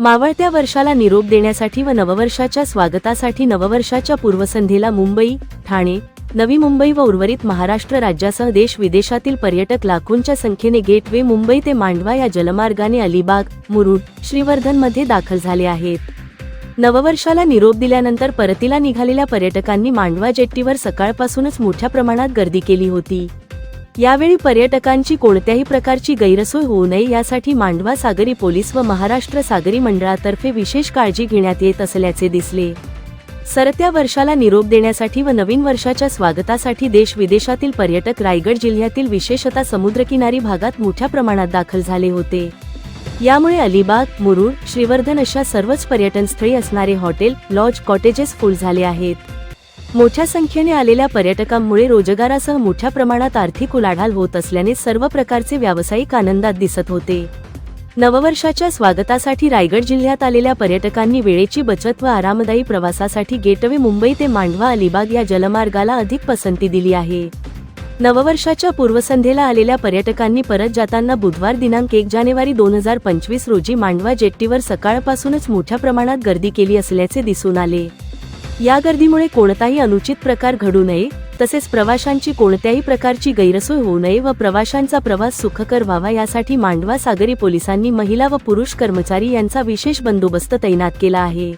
मावळत्या वर्षाला निरोप देण्यासाठी व नववर्षाच्या स्वागतासाठी नववर्षाच्या पूर्वसंध्येला मुंबई ठाणे नवी मुंबई व उर्वरित महाराष्ट्र राज्यासह देश विदेशातील पर्यटक लाखोंच्या संख्येने गेटवे मुंबई ते मांडवा या जलमार्गाने अलिबाग मुरुड श्रीवर्धनमध्ये दाखल झाले आहेत. नववर्षाला निरोप दिल्यानंतर परतीला निघालेल्या पर्यटकांनी मांडवा जेट्टीवर सकाळपासूनच मोठ्या प्रमाणात गर्दी केली होती. यावेळी पर्यटकांची कोणत्याही प्रकारची गैरसोय होऊ नये यासाठी मांडवा सागरी पोलीस व महाराष्ट्र सागरी मंडळातर्फे विशेष काळजी घेण्यात येत असल्याचे दिसले. सरत्या वर्षाला निरोप देण्यासाठी व नवीन वर्षाच्या स्वागतासाठी देश विदेशातील पर्यटक रायगड जिल्ह्यातील विशेषतः समुद्रकिनारी भागात मोठ्या प्रमाणात दाखल झाले होते. यामुळे अलिबाग मुरुड श्रीवर्धन अशा सर्वच पर्यटनस्थळी असणारे हॉटेल लॉज कॉटेजेस फुल झाले आहेत. मोठ्या संख्येने आलेल्या पर्यटकांमुळे रोजगारासह मोठ्या प्रमाणात आर्थिक उलाढाल होत असल्याने सर्व प्रकारचे व्यावसायिक आनंदात दिसत होते. नववर्षाच्या स्वागतासाठी रायगड जिल्ह्यात आलेल्या पर्यटकांनी वेळेची बचत व आरामदायी प्रवासासाठी गेटवे मुंबई ते मांडवा अलिबाग या जलमार्गाला अधिक पसंती दिली आहे. नववर्षाच्या पूर्वसंध्येला आलेल्या पर्यटकांनी परत जाताना बुधवार दिनांक एक जानेवारी दोन हजार पंचवीस रोजी मांडवा जेट्टीवर सकाळपासूनच मोठ्या प्रमाणात गर्दी केली असल्याचे दिसून आले. या गर्दीमुळे कोणताही अनुचित प्रकार घडू नये तसेच प्रवाशांची कोणत्याही प्रकारची गैरसोय होऊ नये व प्रवाशांचा प्रवास सुखकर व्हावा यासाठी मांडवा सागरी पोलिसांनी महिला व पुरुष कर्मचारी यांचा विशेष बंदोबस्त तैनात केला आहे.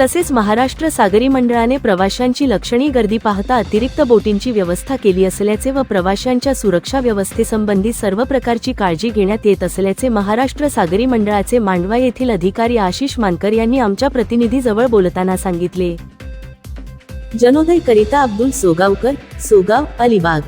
तसेच महाराष्ट्र सागरी मंडळाने प्रवाशांची लक्षणीय गर्दी पाहता अतिरिक्त बोटींची व्यवस्था केली असल्याचे व प्रवाशांच्या सुरक्षा व्यवस्थेसंबंधी सर्व प्रकारची काळजी घेण्यात येत असल्याचे महाराष्ट्र सागरी मंडळाचे मांडवा येथील अधिकारी आशिष मानकर यांनी आमच्या प्रतिनिधीजवळ बोलताना सांगितले. जनोदय करिता अब्दुल सोगावकर सोगाव अलिबाग.